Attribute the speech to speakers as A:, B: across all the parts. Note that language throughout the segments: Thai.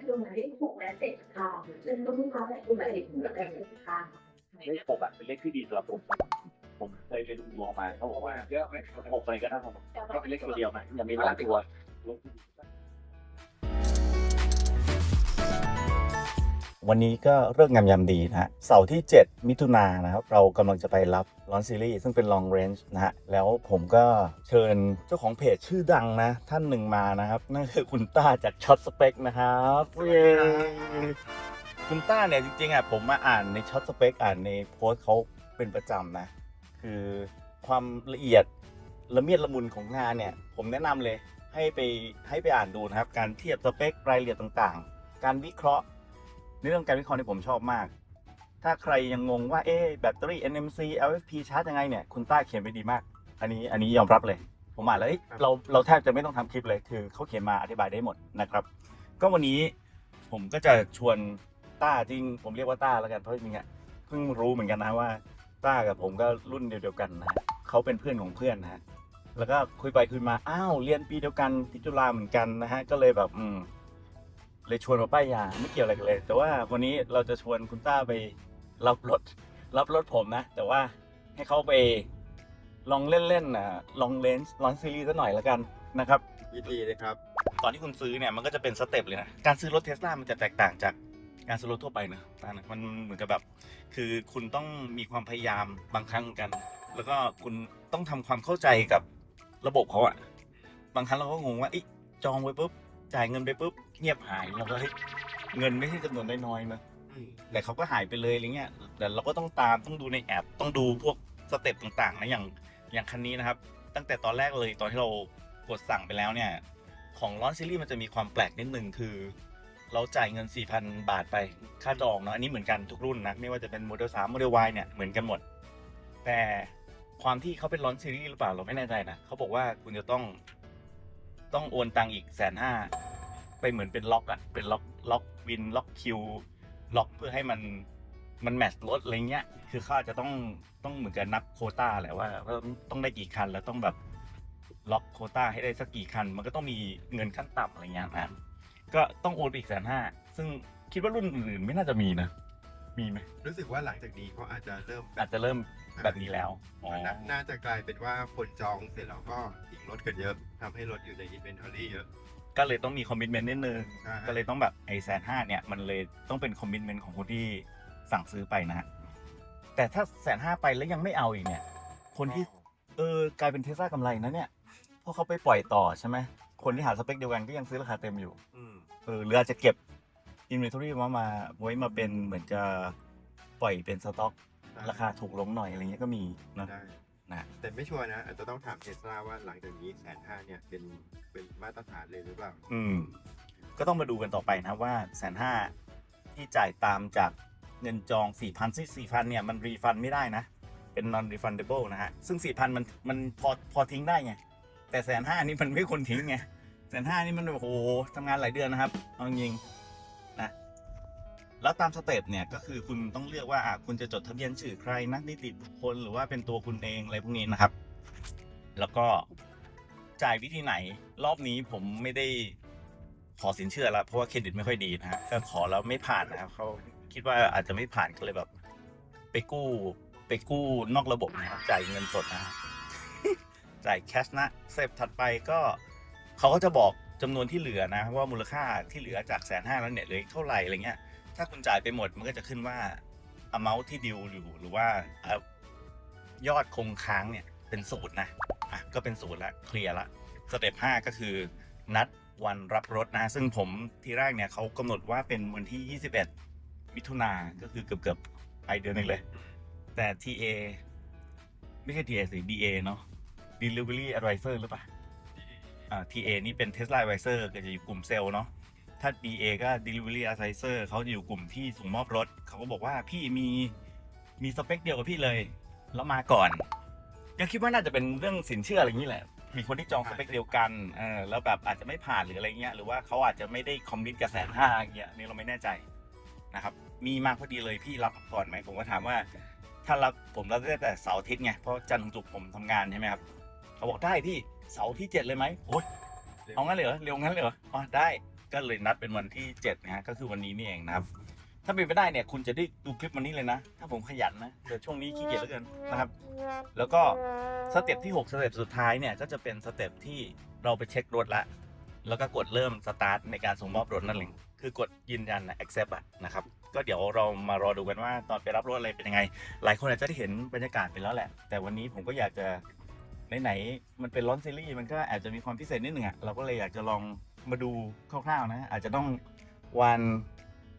A: คือวันที่หกและเจ็ดค่ะซึ่
B: งลูกค้าหลายคนลยคนก็
C: เป็นค่ะเลขหกอะเป็นเลขที่ดีสำหรับผมผมเคยไปดูดวงมาเขาบอกว่าเยอะไหมหกอะไรก็ได้ผมก็เป็นเลขตัวเดียวนะอย่ามีหลายตัว วันนี้ก็เริ่องงามยามดีนะฮะเสาร์ที่ 7 มิถุนายนนะครับ เรากำลังจะไปรับลอนซีรีส์ซึ่งเป็น long range นะฮะ แล้วผมก็เชิญเจ้าของเพจชื่อดังนะ ท่านหนึ่งมานะครับ นั่นคือคุณต้าจากช็อตสเปกนะครับเย้คุณต้าเนี่ยจริงๆอะผมมาอ่านในช็อตสเปกอ่านในโพสต์เขาเป็นประจำนะ คือความละเอียดละเมียดละมุนของงานเนี่ย ผมแนะนำเลยให้ไปให้ไปอ่านดูนะครับ การเทียบสเปครายละเอียดต่างๆ การวิเคราะห์ ในเรื่องการวิเคราะห์ที่ผมชอบมาก ถ้าใครยังงงว่าเอ๊ะแบตเตอรี่ NMC LFP ชาร์จยังไงเนี่ยคุณต้าเขียนไว้ดีมาก อันนี้อันนี้ยอมรับเลย ผมอ่านแล้วเอ้ยเราเราแทบจะไม่ต้องทำคลิปเลยคือเขาเขียนมาอธิบายได้หมดนะครับ ก็วันนี้ผมก็จะชวนต้าจริง ผมเรียกว่าต้าแล้วกันเพราะจริงๆอะเพิ่งรู้เหมือนกันนะว่าต้ากับผมก็รุ่นเดียวๆกันนะฮะเขาเป็นเพื่อนของเพื่อนนะฮะแล้วก็คุยไปคุยมาอ้าวเรียนปีเดียวกันที่จุฬาเหมือนกันนะฮะก็เลยแบบอืม เลยชวนมาป้ายยาไม่เกี่ยวอะไรกันเลย แต่ว่าวันนี้เราจะชวนคุณต้าไปรับรถรับรถผมนะ แต่ว่าให้เขาไปลองเล่นๆนะลองเลนส์ลองซีรีส์ซะหน่อยแล้วกันนะครับ
D: ยินดีเลยครับ
C: ตอนที่คุณซื้อเนี่ยมันก็จะเป็นสเต็ปเลยนะการซื้อรถเทสลามันจะแตกต่างจากการซื้อรถทั่วไปนะตานะมันเหมือนกับแบบ คือคุณต้องมีความพยายามบางครั้งเหมือนกัน แล้วก็คุณต้องทำความเข้าใจกับระบบเขาอะบางครั้งเราก็งงว่าอิจองไว้ปุ๊บ จ่ายเงินไปปุ๊บเงียบหายเราก็เฮ้ยเงินไม่ใช่จำนวนน้อยๆนะแต่เขาก็หายไปเลยอะไรเงี้ยแต่เราก็ต้องตามต้องดูในแอปต้องดูพวกสเต็ปต่างๆนะอย่างอย่างคันนี้นะครับ ตั้งแต่ตอนแรกเลยตอนที่เรากดสั่งไปแล้วเนี่ย ของร้อนซีรีส์มันจะมีความแปลกนิดนึงคือ เราจ่ายเงิน 4,000 บาทไปค่าจองเนาะอันนี้เหมือนกันทุกรุ่นนะไม่ว่าจะเป็นโมเดล3โมเดล Y เนี่ยเหมือนกันหมด แต่ความที่เขาเป็นร้อนซีรีส์หรือเปล่าเราไม่แน่ใจนะเขาบอกว่าคุณจะต้องต้องโอนตังค์อีกแสนห้า ไปเหมือนเป็นล็อกอะเป็นล็อกล็อกวินล็อกคิวล็อกเพื่อให้มันมันแมทช์รถอะไรเงี้ย คือเขาอาจจะต้องต้องเหมือนกับนับโควต้าแหละว่าว่าต้องได้กี่คันแล้วต้องแบบล็อกโควต้าให้ได้สักกี่คัน มันก็ต้องมีเงินขั้นต่ำอะไรเงี้ยนะก็ต้องโอนไปอีกแสนห้าซึ่งคิดว่ารุ่นอื่นๆไม่น่าจะมีนะ มีไหม
D: รู้สึกว่าหลังจากนี้เขาอาจจะเริ่ม
C: อาจจะเริ่มแบบนี้แล้วอ๋อ
D: นาน่าจะกลายเป็นว่าคนจองเสร็จแล้วก็ทิ้งรถกันเยอะทำให้รถอยู่ในอินเวนทอรี่เยอะ
C: ก็เลยต้องมีคอมมิชเมนต์นิดนึง
D: ใช่
C: ก็เลยต้องแบบไอ้แสนห้าเนี่ย มันเลยต้องเป็นคอมมิชเมนต์ของคนที่สั่งซื้อไปนะฮะแต่ถ้าแสนห้าไปแล้วยังไม่เอาอีกเนี่ย คนที่ เออกลายเป็นเทสลากำไรนะเนี่ยเพราะเขาไปปล่อยต่อใช่ไหมคนที่หาสเปคเดียวกันก็ยังซื้อราคาเต็มอยู่
D: อืม
C: เออหรืออาจจะเก็บ inventory มามาไว้มาเป็นเหมือนจะปล่อยเป็นสต็อก ราคาถูกลงหน่อยอะไรเงี้ยก็มีนะ
D: ได้
C: นะ
D: แต่ไม่ชัวร์นะอาจจะต้องถามเทสลาว่าหลังจากนี้แสนห้าเนี่ยเป็นเป็นมาตรฐานเลยหรือเปล่า
C: อืม ก็ต้องมาดูกันต่อไปนะว่าแสนห้าที่จ่ายตามจากเงินจอง 4,000ซึ่ง4,000เนี่ย มันรีฟันไม่ได้นะ เป็น non refundable นะฮะ ซึ่ง 4,000 มันมันพอพอทิ้งได้ไง แต่แสนห้านี่มันไม่ควรทิ้งไงแสนห้านี่มัน โอ้โหทำงานหลายเดือนนะครับเอาจริงๆนะ แล้วตามสเต็ปเนี่ยก็คือคุณต้องเลือกว่าคุณจะจดทะเบียนชื่อใครนะนิติบุคคลหรือว่าเป็นตัวคุณเองอะไรพวกนี้นะครับ แล้วก็จ่ายวิธีไหนรอบนี้ผมไม่ได้ขอสินเชื่อแล้วเพราะว่าเครดิตไม่ค่อยดีนะฮะก็ขอแล้วไม่ผ่านนะครับเขาคิดว่าอาจจะไม่ผ่านก็เลยแบบ ไปกู้ ไปกู้นอกระบบนะครับจ่ายเงินสดนะจ่ายแคชนะสเต็ปถัดไปก็เขาก็จะบอกจำนวนที่เหลือนะว่ามูลค่าที่เหลือจากแสนห้าแล้วเนี่ยเหลืออีกเท่าไหร่อะไรเงี้ย ถ้าคุณจ่ายไปหมดมันก็จะขึ้นว่า amount ที่ดิวอยู่หรือว่า ยอดคงค้างเนี่ยเป็นศูนย์นะอะก็เป็นศูนย์ละเคลียร์ละสเต็ปห้าก็คือนัดวันรับรถนะ ซึ่งผมที่แรกเนี่ยเขากำหนดว่าเป็นวันที่ 21 มิถุนาก็คือเกือบเกือบปลายเดือนนึงเลย แต่ TA ไม่ใช่ TA สิ DA เนาะ Delivery Advisor หรือเปล่าอ่า TA นี่เป็น Tesla Advisor ก็จะอยู่กลุ่มเซลล์เนาะ ถ้า DA ก็ Delivery Advisor เขาจะอยู่กลุ่มที่ส่งมอบรถ เขาก็บอกว่าพี่มีมีสเปคเดียวกับพี่เลย แล้วมาก่อนยังคิดว่าน่าจะเป็นเรื่องสินเชื่ออะไรอย่างนี้แหละ มีคนที่จองสเปคเดียวกันเออแล้วแบบอาจจะไม่ผ่านหรืออะไรเงี้ย หรือว่าเขาอาจจะไม่ได้คอมมิตกับแสนห้าอย่างเงี้ยนี่เราไม่แน่ใจนะครับ มีมาพอดีเลยพี่รับก่อนไหมผมก็ถามว่า ถ้ารับผมรับได้แต่เสาร์อาทิตย์ไง เพราะจันทร์ถึงศุกร์ผมทำงานใช่ไหมครับ เขาบอกได้พี่เสาร์ที่เจ็ดเลยไหมโอ้ยเอางั้นเลยเหรอ เร็วงั้นเลยเหรออ๋อได้ ก็เลยนัดเป็นวันที่7นะฮะก็คือวันนี้นี่เองนะครับ ถ้าเป็นไปได้เนี่ยคุณจะได้ดูคลิปวันนี้เลยนะ ถ้าผมขยันนะแต่ช่วงนี้ขี้เกียจเหลือเกินนะครับ แล้วก็สเต็ปที่6สเต็ปสุดท้ายเนี่ยก็จะเป็นสเต็ปที่เราไปเช็ครถละแล้วก็กดเริ่มสตาร์ทในการส่งมอบรถนั่นเองคือกดยืนยันนะ accept อะนะครับ ก็เดี๋ยวเรามารอดูกันว่าตอนไปรับรถอะไรเป็นยังไง หลายคนอาจจะได้เห็นบรรยากาศไปแล้วแหละ แต่วันนี้ผมก็อยากจะไหนๆมันเป็นร้อนซีรีส์มันก็อาจจะมีความพิเศษนิดหนึ่งอะเราก็เลยอยากจะลอง มาดูคร่าวๆนะอาจจะต้องวัน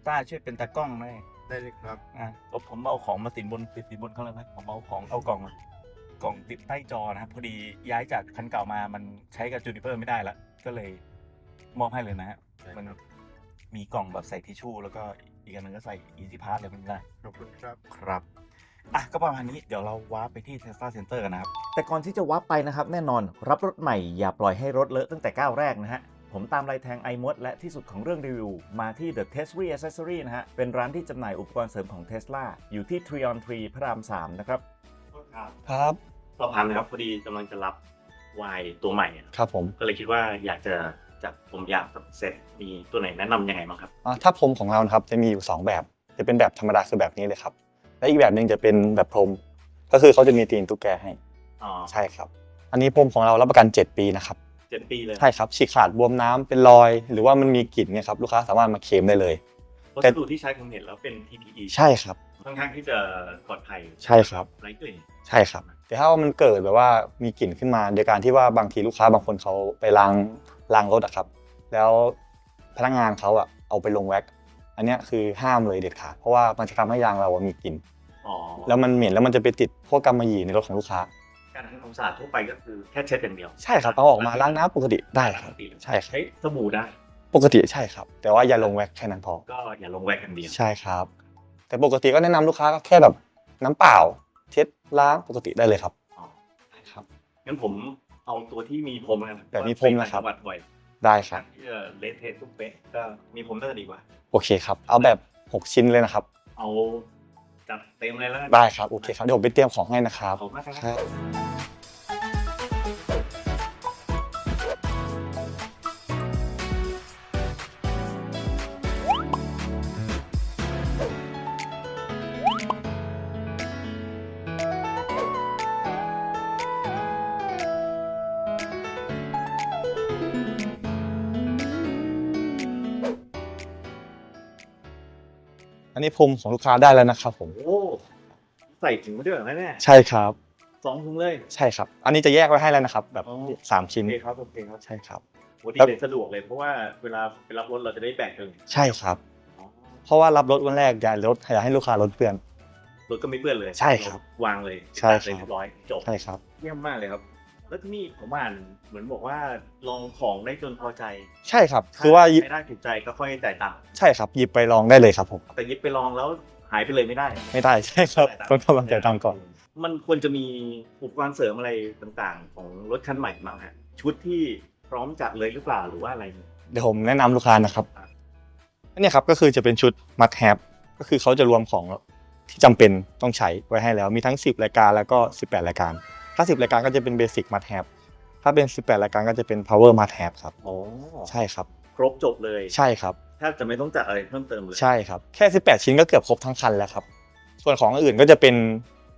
C: ต้าช่วยเป็นตากล้องหน่อย
D: ได้เลยครับ
C: อะผมผมเอาของมาติดบนติดติดบนเขาเลยไหมผมเอาของเอากล่องมากล่องติดใต้จอนะครับพอดีย้ายจากคันเก่ามามันใช้กับจูนิเปอร์ไม่ได้ละก็เลยมอบให้เลยนะฮะ
D: ใช่ครับ
C: มันมีกล่องแบบใส่ทิชชู่แล้วก็อีกอันนึงก็ใส่อีซี่พาร์ทเลยมันได้
D: ขอบคุณครับ
C: ครับ อะ ก็ประมาณนี้ เดี๋ยวเราวาร์ปไปที่ Tesla Center กันนะครับ
E: แต่ก่อนที่จะวับไปนะครับ แน่นอนรับรถใหม่อย่าปล่อยให้รถเลอะตั้งแต่ก้าวแรกนะฮะ ผมตามลายแทง i m o d และที่สุดของเรื่องรีวิว มาที่ The Tesla Accessory นะฮะ เป็นร้านที่จำหน่ายอุปกรณ์เสริมของ Tesla อยู่ที่3 on 3 พระราม 3 นะครับ
C: ครับ
F: ครับ
C: สอบถามนะครับพอดีกำลังจะรับวายตัวใหม่อะ
F: ครับผม
C: ก็เลยคิดว่าอยากจะจัดผมอยากกับเสร็จมีตัวไหนแนะนำยังไงบ้างครับ
F: อ่าถ้าพรมของเรานะครับจะมีอยู่ 2 แบบ จะเป็นแบบธรรมดาคือแบบนี้เลยครับ และอีกแบบหนึ่งจะเป็นแบบพรม ก็คือเขาจะมีตีนตุ๊กแกให้
C: อ๋อ
F: ใช่ครับ อันนี้พรมของเรารับประกัน 7 ปีนะครับ
C: เจ็ดปีเลย
F: ใช่ครับฉีกขาดบวมน้ำเป็นรอย หรือว่ามันมีกลิ่นเนี่ยครับลูกค้าสามารถมาเคลมได้เลย
C: วัสดุที่ใช้ผมเห็นแล้วเป็น PPE
F: ใช่ครับ
C: ค่อนข้างที่จะปลอดภัย
F: ใช่ครับ
C: ไร้กลิ่น
F: ใช่ครับ แต่ถ้าว่ามันเกิดแบบว่ามีกลิ่นขึ้นมา โดยการที่ว่าบางทีลูกค้าบางคนเขาไปล้างล้างรถอะครับ แล้วพนักงานเขาอะเอาไปลงแว็กซ์อันเนี้ยคือห้ามเลยเด็ดขาดเพราะว่ามันจะทำให้ยางเราอะมีกลิ่น
C: อ๋อ
F: แล้วมันเหม็นแล้วมันจะไปติดพวกกำมะหยี่ในรถของลูกค้า
C: การทำความสะอาดทั่วไปก็คือแค่เช็ดอย่างเดียว
F: ใช่ครับเอาออกมาล้างน้ำปกติได้ครับ ใช่ครับ
C: ใช้สบู่ได้
F: ปกติใช่ครับ แต่ว่าอย่าลงแว็กซ์แค่นั้นพอ
C: ก็อย่าลงแวกกันเดียว
F: ใช่ครับ แต่ปกติก็แนะนำลูกค้าก็แค่แบบน้ำเปล่า เช็ดล้างปกติได้เลยครับ
C: อ๋อ
F: ครับ
C: งั้นผมเอาตัวที่มีพรมนะครับ
F: แบบมีพรมนะครับ
C: จังหวัดบ่อย
F: ได้ครับ
C: ที่จะเละเทะทุกเป๊ะก็มีพรมน่าจะดีกว่า
F: โอเคครับ เอาแบบ 6 ชิ้นเลยนะครับ
C: เอาจัดเต็มเลยแล้วกัน
F: ได้ครับ โอเคครับ เดี๋ยวผมไปเตรียมของให้นะครับ
C: ขอบคุณมากค
F: ค
C: รั
F: รับบ อันนี้พรมของลูกค้าได้แล้วนะครับผม
C: โอ้ใส่ถุงมาด้วยเหรอเนี่ย
F: ใช่ครับ
C: สองถุงเลย
F: ใช่ครับ อันนี้จะแยกไว้ให้แล้วนะครับ แบบ
C: อ๋อ
F: สามชิ้น
C: โอเคครับโอเคครับ
F: ใช่ครับ
C: โอ้ดีเลยสะดวกเลยเพราะว่าเวลาไปรับรถเราจะได้แบ่งกัน
F: ใช่ครับ
C: อ๋อ
F: เพราะว่ารับรถวันแรกอย่ารถอย่าให้ลูกค้ารถเปื้อน
C: รถก็ไม่เปื้อนเลย
F: ใช่ครับ
C: วางเลย
F: ใช่ครับ
C: เรียบร้อยจบ
F: ใช่ครับ
C: เยี่ยมมากเลยครับ แล้วที่นี่ผมอ่านเหมือนบอกว่าลองของได้จนพอใจ
F: ใช่ครับ คือว่าหยิบ
C: ใช้ได้ถูกใจก็ค่อยจ่ายตังค์
F: ใช่ครับหยิบไปลองได้เลยครับผม
C: แต่ยึดไปลองแล้วหายไปเลยไม่ได้
F: ไม่ได้ใช่ครับต้องกำลังจ่ายตังค์ก่อน
C: มันควรจะมีอุปกรณ์เสริมอะไรต่างๆ ของรถคันใหม่มาฮะชุดที่พร้อมจัดเลยหรือเปล่าหรือว่าอะไรเนี่ย
F: เดี๋ยวผมแนะนำลูกค้านะครับอันนี้ครับก็คือจะเป็นชุด must have ก็คือเขาจะรวมของที่จำเป็นต้องใช้ไว้ให้แล้วมีทั้ง 10 รายการแล้วก็ 18 รายการ ถ้า 10 รายการก็จะเป็น basic must have ถ้าเป็น 18 รายการก็จะเป็น power must have ครับ
C: โอ้
F: ใช่ครับ
C: ครบจบเลย
F: ใช่ครับ
C: แทบจะไม่ต้องจัดอะไรเพิ่มเติมเลย
F: ใช่ครับ แค่ 18 ชิ้นก็เกือบครบทั้งคันแล้วครับ ส่วนของอื่นก็จะเป็น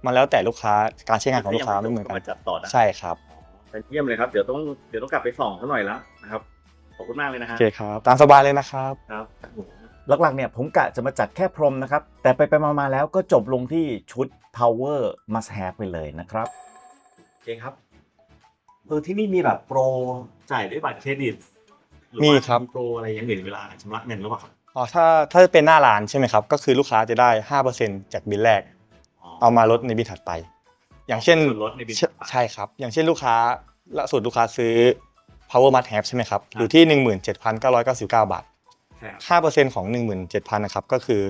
F: มาแล้วแต่ลูกค้าการใช้งานของลูกค้าไม่เหมือนกัน
C: มาจัดต่อได้
F: ใช่ครับ
C: เป็นเยี่ยมเลยครับ เดี๋ยวต้องเดี๋ยวต้องกลับไปส่องเขาหน่อยแล้วนะครับ ขอบคุณมากเลยนะ
F: โอ
C: ฮะ
F: เคครับ ตามสบายเลยนะครับ
C: ครับ
E: หลักๆเนี่ยผมกะจะมาจัดแค่พรมนะครับ แต่ไปไปๆมาๆแล้วก็จบ l งที่ชุด power must have ไปเลยนะครับ
C: โอเคครับเออที่นี่มีแบบโปรจ่ายด้วยบัตรเครดิตหรือว่า
F: มีครับ
C: โปรอะไรอย่างอื่นเวลาชำระเงินหรือเปล่าครับ
F: อ๋อถ้าถ้าเป็นหน้าร้านใช่ไหมครับ ก็คือลูกค้าจะได้ 5%จากบิลแรก เอามาลดในบิลถัดไป อย่างเช่น
C: ส่วนลดในบิล
F: ใช่ใช่ครับ อย่างเช่นลูกค้าล่าสุดลูกค้าซื้อ power must have ใช่ไหมครับอยู่ที่ 17,999 บาท
C: ใช่ครับ
F: 5%ของ 17,000นะครับ ก็คือ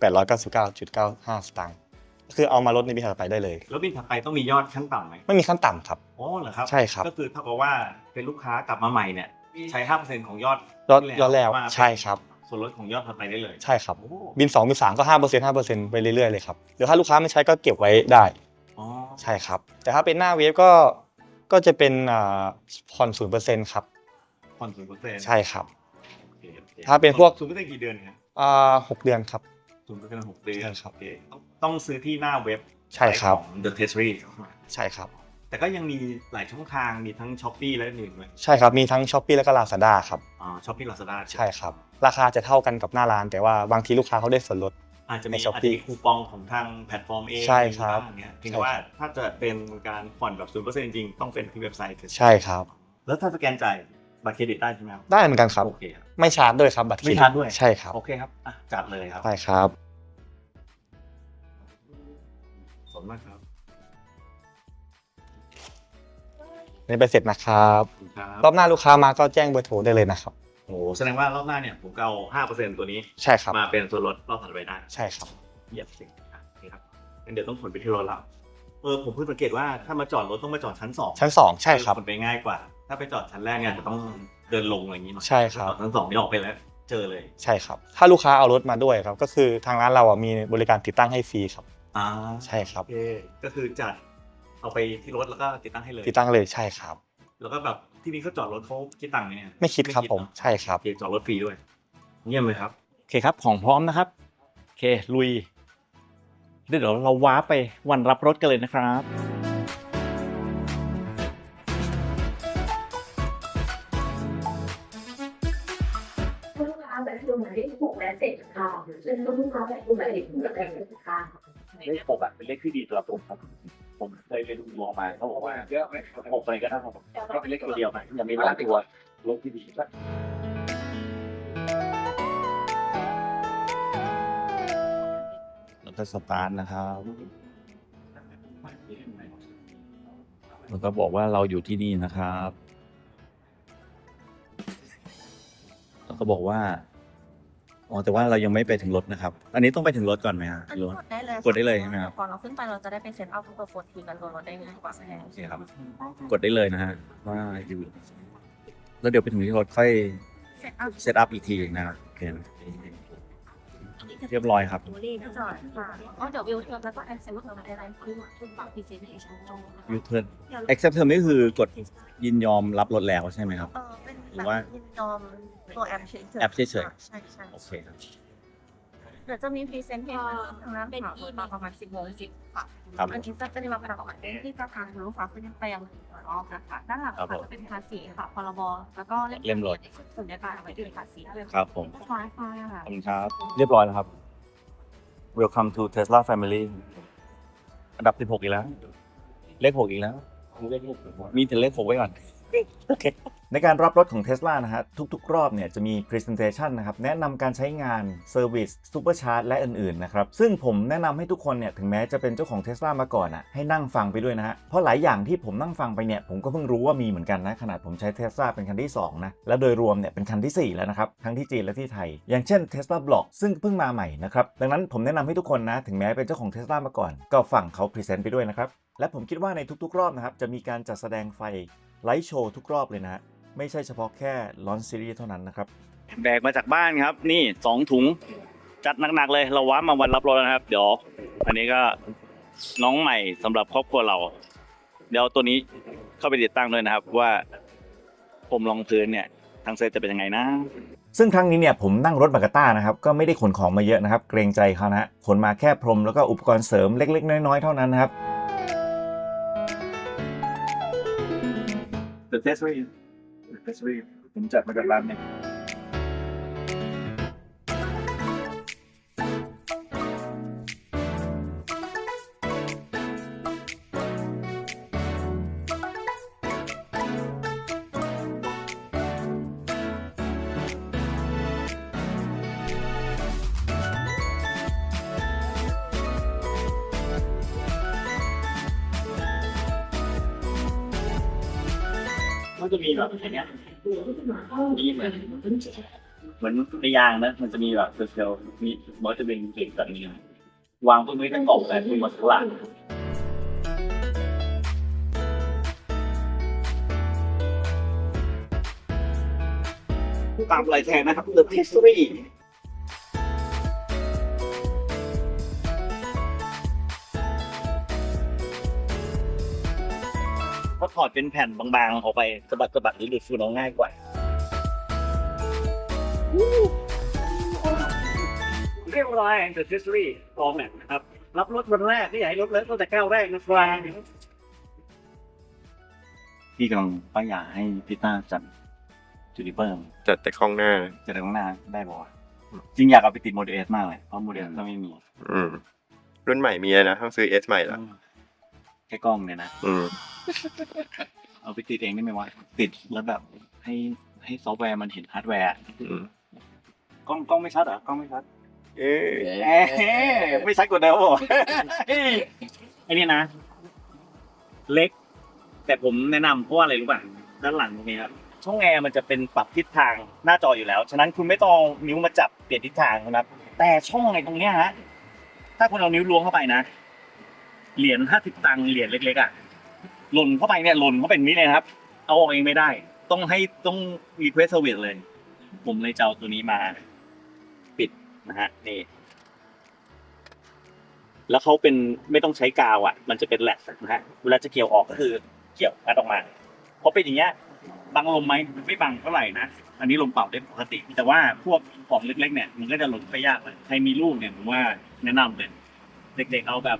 F: 899.95 สตางค์ก็ คือเอามาลดในบิลถัดไปได้เลย
C: แล้วบินถัดไปต้องมียอดขั้นต่ำไหม
F: ไม่มีขั้นต่ำครับ
C: อ๋อเหรอครับ
F: ใช่ครับ
C: ก็คือเท่ากับว่าเป็นลูกค้ากลับมาใหม่เนี่ยใช้ห้าเปอร์เซ็นต์ของยอด
F: ยอด
C: ที่
F: ยอดแล้ว
C: มา
F: ใช่ครับ
C: ส่วนลดของยอดถัดไปได้เลย
F: ใช่ครับ
C: โอ้
F: บิน2บิน3ก็5% 5%ไปเรื่อยๆเลยครับหรือถ้าลูกค้าไม่ใช้ก็เก็บไว้ได้
C: อ๋อ
F: ใช่ครับ แต่ถ้าเป็นหน้าเวฟก็ก็จะเป็นอ่าผ่อน0%ครับ
C: ผ่อนศูนย์เปอร์เซ็นต์
F: ใช่ครับ
C: โอเค
F: ถ้าเป็นพวก
C: ศูนย์เปอร์เซ็นต์กี่เดือนครับ
F: อ่าหกเดือนครับ
C: ศูนย์เปอร์เซ็นต์หกเดือน
F: ใช่ครับ
C: โอเต้องต้องซื้อที่หน้าเว็บ
F: ใช่ครับ
C: ของ The Treasury
F: ใช่ครับ
C: แต่ก็ยังมีหลายช่องทางมีทั้ง s h อ p e e และอื่นๆไหม
F: ใช่ครับ มีทั้งช้อปปี้และก็ลาซาด้าครับ
C: อ๋อช้อปปี้ลาซาด้า
F: ใช่ครับ ราคาจะเท่ากันกับหน้าร้าน แต่ว่าบางทีลูกค้าเขาได้ส่วนลด
C: อาจจะมี
F: ใน
C: อาจ
F: Shopee
C: จะมีคูปองของทางแพลตฟอร์มเอง
F: ใช่ครับา
C: งเงี้ยเพียงแต่ว่าถ้าจะเป็นการผ่อนแบบศูนย์เปอร์เซ็นต์จริงๆต้องเป็นที่เว็บไซต์
F: ใช่ครับ
C: แล้วถ้าสแกนจ่าย บัตรเครดิตได้ใช่ไหมครับ
F: ได้เหมือนกันครับ
C: โอเคครับ
F: ไม่ชาร์จด้วยครับบัตรเครดิ
C: ไม่
F: ต
C: ชาร์จด้วย
F: ใช่ครับ
C: โอเคครับอะจัดเลยครับ
F: ได้ครับ
C: ขอบคุณมากครับ
F: นี่ไปเสร็จนะครับ
C: ขอบคุณครับ
F: รอบหน้าลูกค้ามาก็แจ้งเบอร์โทรได้เลยนะครับ
C: โอ้โหแสดงว่ารอบหน้าเนี่ยผมก็เอาห้าเปอร์เซ็นต์ตัวนี้
F: ใช่ครับ
C: มาเป็นส่วนลดรอบถัดไปได้
F: ใช่ครับ
C: เยี่ยมจริงครับโอเคครับงั้นเดี๋ยวต้องขนไปที่รถเราเออผมเพิ่งสังเกตว่าถ้ามาจอดรถต้องมาจอดชั้นสอง
F: ชั้นสองใช่ครับ
C: ขนไปง่ายกว่า ถ้าไปจอดชั้นแรกเนี่ยจะต้องเดินลงอะไรอย่างนี้หน่อย
F: ใช่ครับ
C: จอดชั้นสองนี่ออกไปแล้ว เจอเลย
F: ใช่ครับ ถ้าลูกค้าเอารถมาด้วยครับ ก็คือทางร้านเราอะมีบริการติดตั้งให้ฟรีครับ
C: อ่า
F: ใช่ครับ
C: โอเคก็คือจัดเอาไปที่รถแล้วก็ติดตั้งให้เลย
F: ติดตั้งเลยใช่ครับ
C: แล้วก็แบบที่นี่เขาจอดรถเขาคิดตังค์ไหมเนี่ย
F: ไม่คิดครับผม
C: เนอะ
F: ใช่ครับ
C: โอเคจอดรถฟรีด้วย เยี่ยมเลยครับ
E: โอเคครับ ของพร้อมนะครับ โอเค ลุย เดี๋ยวเราว้าร์ปไปวันรับรถกันเลยนะครับ
A: เป็นลูกค้าแบบกลุ่มไหนที่ถูกและเสร็จค่ะ
C: เลขหกอะเป็นเลขที่ดีสำหรับผมครับ ผมเคยไปดูดวงมาเขาบอกว่าหกอะไรก็ได้ครับก็เป็นเลขตัวเดียวนะยังมีหลายตัวเลขที่ดีแล้วก็สตาร์ทนะครับแล้วก็บอกว่าเราอยู่ที่นี่นะครับ แล้วก็บอกว่า อ๋อแต่ว่าเรายังไม่ไปถึงรถนะครับ อันนี้ต้องไปถึงรถก่อนไหมฮะ
B: อัน
C: หรื
B: นี้
C: อว่าก
B: ดได้เลย
C: กดได้เลยใช่ไหมครับ
B: พอเราขึ้นไปเราจะได้ไปเซ็ตอัพเบอร์โฟนคุยกันตัวรถได้ง่ายกว่าแสดง
C: โอเคครับ กดได้เลยนะฮะว่าอยู่แล้วเดี๋ยวไปถึงที่รถค่อย
B: เซ็ตอัพ
C: เซตอัพอีกทีนะครับโอเคเรียบร้อยครับ
B: บูรี่ก็จอดค่ะอ๋อเดี๋ยววิวเทิร์นแล้วก็แอคเซนต์เทิร์นได้ไรคือคือปรับพรีเซนเทชันตรง
C: ยูเทิร์น accept term นี่คือกดยินยอมรับรถแล้วใช่ไหมครับ
B: เออเป็น
C: หรื
B: แบ
C: อบว่า
B: ยินยอมตัวแอปเฉยๆ
C: แอปเฉยๆ
B: ใช่ใช่
C: โอเคครับ
B: เดี๋ยวจะมีพรีเซนเทชันทางนั้นเป็นอีมาประมาณสิบโมงสิบค่ะ
C: ครับ
B: อันนี้จะเป็นมาประมาณที่จะทางลูกค้าขึ้นไปยังออกนะคะด้านหลัง
C: ครับผม
B: ค่ะจะเป็นภาษีค่ะพรบแล้วก็
C: เล่มรถ
B: สุญญากาศไว้ดื่มภาษีด้วย
C: ครับผม
B: คล้ายค่ะ
C: ขอบคุณครับ เรียบร้อยแล้วครับ Welcome to Tesla Family อันดับ 16 อีกแล้ว เลข 6 อีกแล้ว มีแต่เลข 6 ไว้ก่อน
E: ในการรับรถของ Tesla นะฮะทุกๆ รอบเนี่ยจะมี Presentation นะครับแนะนำการใช้งาน Service Supercharge และอื่นๆนะครับซึ่งผมแนะนำให้ทุกคนเนี่ยถึงแม้จะเป็นเจ้าของ Tesla มาก่อนอะให้นั่งฟังไปด้วยนะฮะเพราะหลายอย่างที่ผมนั่งฟังไปเนี่ยผมก็เพิ่งรู้ว่ามีเหมือนกันนะขนาดผมใช้ Tesla เป็นคันที่ 2 นะ และโดยรวมเนี่ยเป็นคันทีสี่4 แล้วนะครับ ทั้งที่จีนและที่ไทย อย่างเช่น Tesla Block ซึ่งเพิ่งมาใหม่นะครับดังนั้นผมแนะนำให้ทุกคนนะถึงแม้เป็นเจ้าของ Tesla มาก่อน ก็ฟังเขาพรีเซนต์ไปด้วยนะครับและผมคิดว่าในทุกๆ รอบนะครับจะมีการจัดแสดงไฟ ไลท์โชว์ทุกรอบเลยนะฮะไม่ใช่เฉพาะแค่ลอนซีรีส์เท่านั้นนะครับ
C: แบกมาจากบ้านครับ นี่ 2 ถุงจัดหนักๆเลยเราว้ามาวันรับรถแล้วนะครับ เดี๋ยวอันนี้ก็น้องใหม่สำหรับครอบครัวเรา เดี๋ยวตัวนี้เข้าไปติดตั้งด้วยนะครับว่าผมรองพื้นเนี่ยทางเซตจะเป็นยังไงนะ
E: ซึ่งครั้งนี้เนี่ยผมนั่งรถมากาต้านะครับก็ไม่ได้ขนของมาเยอะนะครับ เกรงใจเขานะฮะขนมาแค่พรมแล้วก็อุปกรณ์เสริมเล็ก ๆ น้อยๆเท่านั้นนะครับ
C: The Tesla The Tesla ผมจัดมาจากร้านเนี่ยมันจะมีแบบอย่างเงี้ยมีเหมือนเหมือนในยางนะ มันจะมีแบบเซลล์มีมอสจะเป็นเก่งแบบนี้วางพวกนี้ทั้งกล่องแต่มีมาข้างหลังตามลายแทนนะครับ The History เพราะถอดเป็นแผ่นบางๆออกไปสะบัดสะบัดหรือดูดฝุ่นเอาง่ายกว่าเรียบร้อย The History of Mac นะครับ รับรถวันแรกที่อยากให้รถเลิกตั้งแต่ก้าวแรกนะครับพี่กำลังป้ายยาให้พี่ต้าจัดจูดิเปอร์
D: จัดแต่ข้างหน้า
C: จะได้ข้างหน้าได้บ่ะจริงอยากเอาไปติดโมเดลเอสมากเลยเพราะโมเดลก็ไม่มี
D: อืมรุ่นใหม่มีแล้วนะต้องซื้อเอสใหม่ละ
C: แค่กล้องเนี่ยนะ
D: อืม
C: เอาไปติดเองได้ไหมวะ ติดแล้วแบบให้ให้ซอฟต์แวร์มันเห็นฮาร์ดแวร์
D: อืม
C: กล้องกล้องไม่ชัดเหรอกล้องไม่ชัด
D: เอ๊ะ
C: เอ๊ะไม่ชัดกว่าเดิมเหรอไอ้นี่นะ เล็ก แต่ผมแนะนำเพราะว่าอะไรรู้ป่ะ ด้านหลังตรงนี้ครับ ช่องแอร์มันจะเป็นปรับทิศทางหน้าจออยู่แล้ว ฉะนั้นคุณไม่ต้องเอานิ้วมาจับเปลี่ยนทิศทางนะครับ แต่ช่องไอ้ตรงเนี้ยฮะ ถ้าคุณเอานิ้วล้วงเข้าไปนะ เหรียญห้าสิบตังค์เหรียญเล็กๆอะหล่นเข้าไปเนี่ยหล่นเข้าไปอย่างนี้เลยครับ เอาออกเองไม่ได้ ต้องให้ต้องรีเควสเซอร์วิสเลย ผมเลยจะเอาตัวนี้มา ปิดนะฮะนี่ แล้วเขาเป็นไม่ต้องใช้กาวอะ มันจะเป็นแหลกนะฮะเวลาจะเกี่ยวออกก็คือเกี่ยวงัดออกมาเพราะเป็นอย่างเงี้ยบังลมไหมไม่บังเท่าไหร่นะอันนี้ลมเป่าได้ปกติ แต่ว่าพวกของเล็กๆเนี่ยมันก็จะหล่นไปยากเลยใครมีลูกเนี่ยผมว่าแนะนำเลยเด็กๆเอาแบบ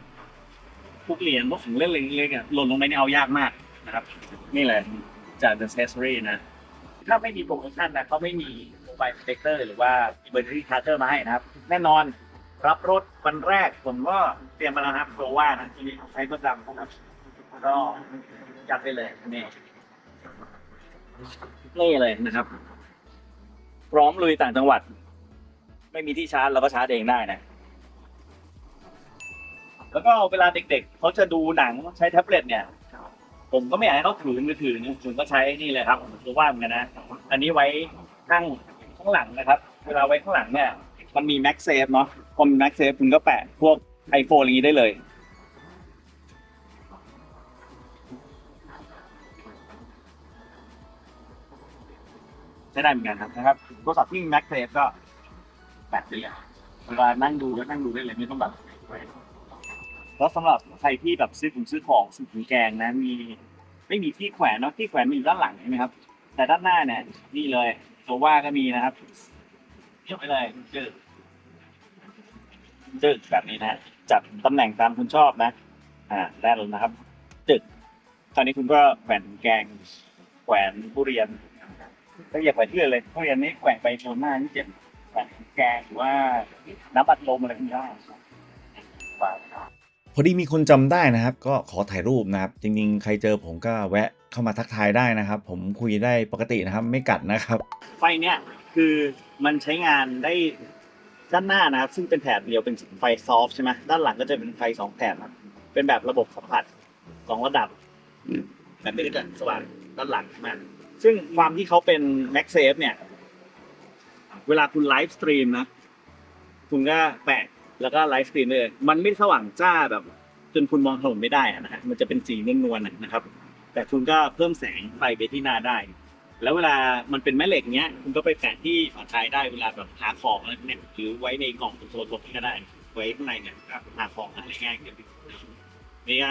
C: พวกเหรียญพวกของเล่นเล็กๆอะหล่นลงไปนี่เอายากมากนะครับ นี่เลยจาก The Accessory นะ ถ้าไม่มีโปรโมชั่นนะเขาไม่มี Mobile Protector หรือว่า Emergency Charger มาให้นะครับ แน่นอนรับรถวันแรกผมก็เตรียมมาแล้วครับโซว่านะที่ใช้ประจำนะครับก็จัดไปเลยนี่นี่เลยนะครับ พร้อมลุยต่างจังหวัด ไม่มีที่ชาร์จเราก็ชาร์จเองได้นะ แล้วก็เวลาเด็กๆเขาจะดูหนังใช้แท็บเล็ตเนี่ย ผมก็ไม่อยากให้เขาถือมือถือนะผมก็ใช้นี่เลยครับผมว่าเหมือนกันนะ อันนี้ไว้ข้างข้างหลังนะครับ เวลาไว้ข้างหลังเนี่ย มันมี Max Safe เนาะพอมี Max Safe คุณก็แปะพวก iPhone อย่างนี้ได้เลยใช้ได้เหมือนกันครับนะครับโทรศัพท์ที่มี Max Safe ก็แปะไปเลยเวลานั่งดูก็นั่งดูได้เลยไม่ต้องแบบ แล้วสำหรับใครที่แบบซื้อถุงซื้อของซื้อถุงแกงนะมีไม่มีที่แขวนเนาะที่แขวนมีอยู่ด้านหลังใช่ไหมครับ แต่ด้านหน้าเนี่ยนี่เลยโซว่าก็มีนะครับเยกไปเลยจึกจึกแบบนี้นะจัดตำแหน่งตามคุณชอบนะ อ่าได้แล้วนะครับจึกคราวนี้คุณก็แขวนถุงแกง แขวนผู้เรียนก็อย่าแขวนที่อเลยผู้เรียนนี่แขวนไปโซนหน้านี่เจ็บแขวนแกงหรือว่าน้ำอัดลมอะไรกนี้ได้ฝาก
E: พอดีมีคนจำได้นะครับ ก็ขอถ่ายรูปนะครับ จริงๆ ใครเจอผมก็แวะเข้ามาทักทายได้นะครับ ผมคุยได้ปกตินะครับ ไม่กัดนะครับ
C: ไฟเนี่ยคือมันใช้งานได้ด้านหน้านะครับ ซึ่งเป็นแถบเดียวเป็นไฟซอฟใช่ไหมด้านหลังก็จะเป็นไฟสองแถบครับเป็นแบบระบบสัมผัสสองระดับแบบนี้ก็จะสว่างด้านหลังใช่ไหมซึ่งความที่เขาเป็น Max Safe เนี่ย เวลาคุณไลฟ์สตรีมนะ คุณก็แปะ แล้วก็ไลฟ์สตรีมเลยมันไม่สว่างจ้าแบบ จนคุณมองถนนไม่ได้อะนะฮะมันจะเป็นสีนวลๆนะครับ แต่คุณก็เพิ่มแสงไฟไปที่หน้าได้ แล้วเวลามันเป็นแม่เหล็กเนี้ย คุณก็ไปแปะที่ฝาท้ายได้เวลาแบบหาของอะไรเนี่ยหรือไว้ในกล่องโซนรถก็ได้ ไว้ข้างในเนี่ยก็หาของอะไรง่ายเกินนี่ก็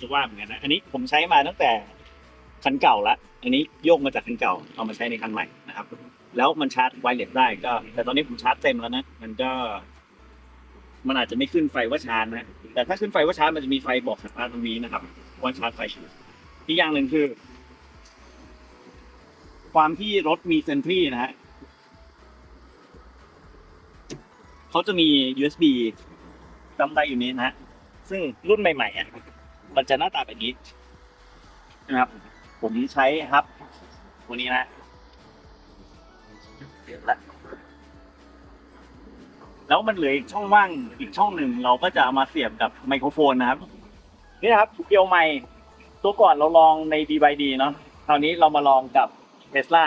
C: จะว่าเหมือนกันนะอันนี้ผมใช้มาตั้งแต่คันเก่าละอันนี้โยกมาจากคันเก่าเอามาใช้ในคันใหม่นะครับ แล้วมันชาร์จไวเลสได้ก็ แต่ตอนนี้ผมชาร์จเต็มแล้วนะ มันก็ มันอาจจะไม่ขึ้นไฟว่าชาร์จนะ แต่ถ้าขึ้นไฟว่าชาร์จมันจะมีไฟบอกสตาร์ทตรงนี้นะครับว่าชาร์จไฟอยู่อีกอย่างหนึ่งคือ ความที่รถมีเซนทรีนะฮะเขาจะมี USB จำได้อยู่นี้นะฮะซึ่งรุ่นใหม่ๆอะมันจะหน้าตาแบบนี้นะครับ ผมใช้ฮับตัวนี้นะเดี๋ยวละ แล้วมันเหลืออีกช่องว่างอีกช่องหนึ่งเราก็จะเอามาเสียบกับไมโครโฟนนะครับ นี่นะครับเกียวไมค์ตัวก่อนเราลองใน BYD เนาะคราวนี้เรามาลองกับ Tesla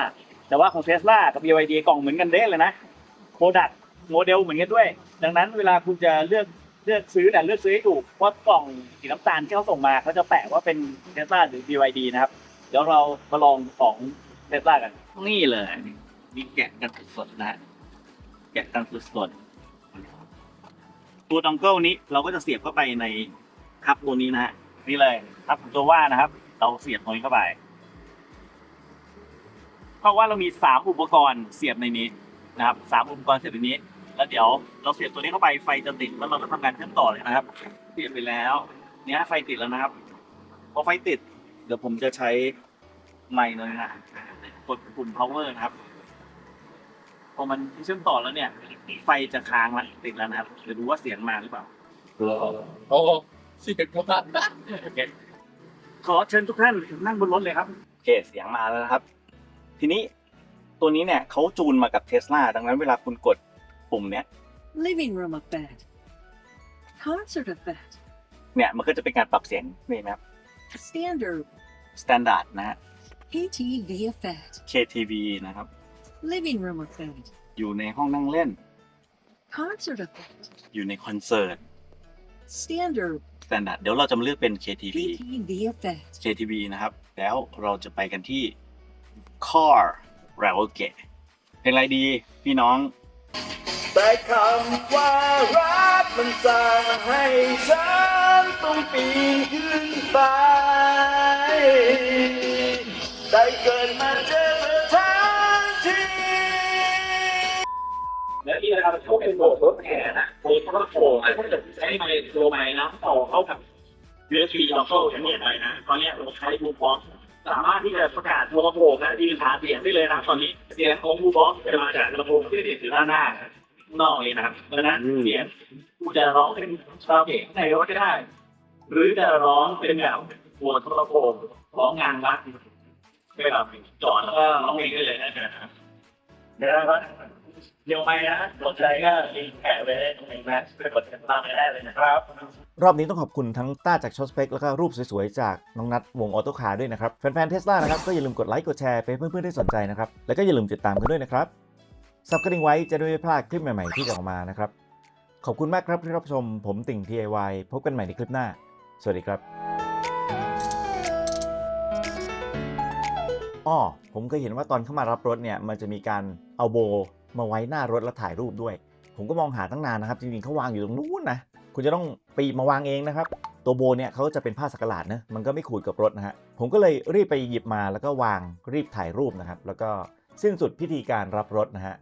C: แต่ว่าของ Tesla กับ BYD กล่องเหมือนกันเด้เลยนะโ r ดักโมเดลเหมือนกันด้วย ดังนั้นเวลาคุณจะเลือกเลือกซื้อเนี่ยเลือกซื้อให้ถูกเพราะกล่องสีน้ำตาลที่เขาส่งมาเขาจะแปะว่าเป็น Tesla หรือ BYD นะครับ เดี๋ยวเรามาลองของ Tesla กัน นี่เลย มีแกะกันสดๆนะฮะแกะกันสดๆ ตัวดองเกิลนี้เราก็จะเสียบเข้าไปในคับตัวนี้นะฮะนี่เลยคับของตัวว่านะครับ เราเสียบตรงนี้เข้าไป เพราะว่าเรามีสามอุปกรณ์เสียบในนี้นะครับสามอุปกรณ์เสร็จแบบนี้ แล้วเดี๋ยวเราเสียบตัวนี้เข้าไปไฟจะติดแล้วเราก็ทำการเชื่อมต่อเลยนะครับ เสียบไปแล้วเนี่ยไฟติดแล้วนะครับพอไฟติด เดี๋ยวผมจะใช้ไมค์เลยนะกดปุ่ม power นะครับ พอมันเชื่อมต่อแล้วเนี่ย ไฟจะค้างละติดแล้วนะครับเดี๋ยวดูว่าเสียงมาหรือเปล่า
G: โอ้เสียงมาก
C: โอเคขอเชิญทุกท่านนั่งบนรถเลยครับโอเคเสียงมาแล้วนะครับ ทีนี้ตัวนี้เนี่ยเขาจูนมากับเทสลาดังนั้นเวลาคุณกดปุ่มเนี้ย
H: living room effect, concert effect,
C: เนี่ยมันก็จะเป็นการปรับเสียงนี่นะครับ
H: standard,
C: standard นะฮะ
H: KTV effect,
C: KTV นะครับ
H: living room effect,
C: อยู่ในห้องนั่งเล่น
H: concert effect,
C: อยู่ในคอนเสิร์ต
H: standard,
C: standard เดี๋ยวเราจะมาเลือกเป็น KTV
H: KTV effect,
C: KTV นะครับ แล้วเราจะไปกันที่ Car r a o k e เพลงอะไรดีพี่น้อง แต่คำว่ารักมันสั่งให้ฉันต้องปีนขึ้นไปได้เกิดมาเจ
I: โบกรถแห่นะโบกรถโผล่ถ้าเกิดใช้ไมโครไมนะต่อเข้ากับ USB เราเข้าชั้นเน็ตไปนะ ตอนนี้เราใช้บูบ็อกสามารถที่จะประกาศโทรโผล่และยืนหาเสียงได้เลยนะตอนนี้เสียงของบูบ็อกจะมาจากลำโพงที่ติดอยู่ด้านหน้านอกเลยนะครับเพราะนั้นเสียงกูจะร้องเป็นคาราโอเกะข้างในรถก็ได้ หรือจะร้องเป็นแบบหัวโทรโขงร้องงานวัดไปแบบจอดแล้วก็ร้องเองได้เลยนะครับเดี๋ยวนะครับ เดี๋ยวไปนะสนใจก็ลิงแปะไว้ในตรงนี้นะไปกดติดตามไปได้เลยนะครับ
E: รอบนี้ต้องขอบคุณทั้งต้าจากช็อตสเปคแล้วก็รูปสวยๆ จากน้องนัดวงออโต้คาร์ด้วยนะครับ แฟนๆเทสลานะครับ ก็อย่าลืมกดไลค์กดแชร์ไปเพื่อนๆได้สนใจนะครับ แล้วก็อย่าลืมติดตามกันด้วยนะครับสับกระดิ่งไว้จะได้ไม่พลาดคลิปใหม่ๆที่จะออกมานะครับขอบคุณมากครับที่รับชมผมติ่ง DIY พบกันใหม่ในคลิปหน้า สวัสดีครับอ้อผมเคยเห็นว่าตอนเข้ามารับรถเนี่ยมันจะมีการเอาโบ มาไว้หน้ารถแล้วถ่ายรูปด้วย ผมก็มองหาตั้งนานนะครับจริงๆเขาวางอยู่ตรงนู้นนะคุณจะต้องปีมาวางเองนะครับ ตัวโบเนี่ยเขาจะเป็นผ้าสักหลาดนะมันก็ไม่ขูดกับรถนะฮะผมก็เลยรีบไปหยิบมาแล้วก็วางรีบถ่ายรูปนะครับ แล้วก็สิ้นสุดพิธีการรับรถนะฮะ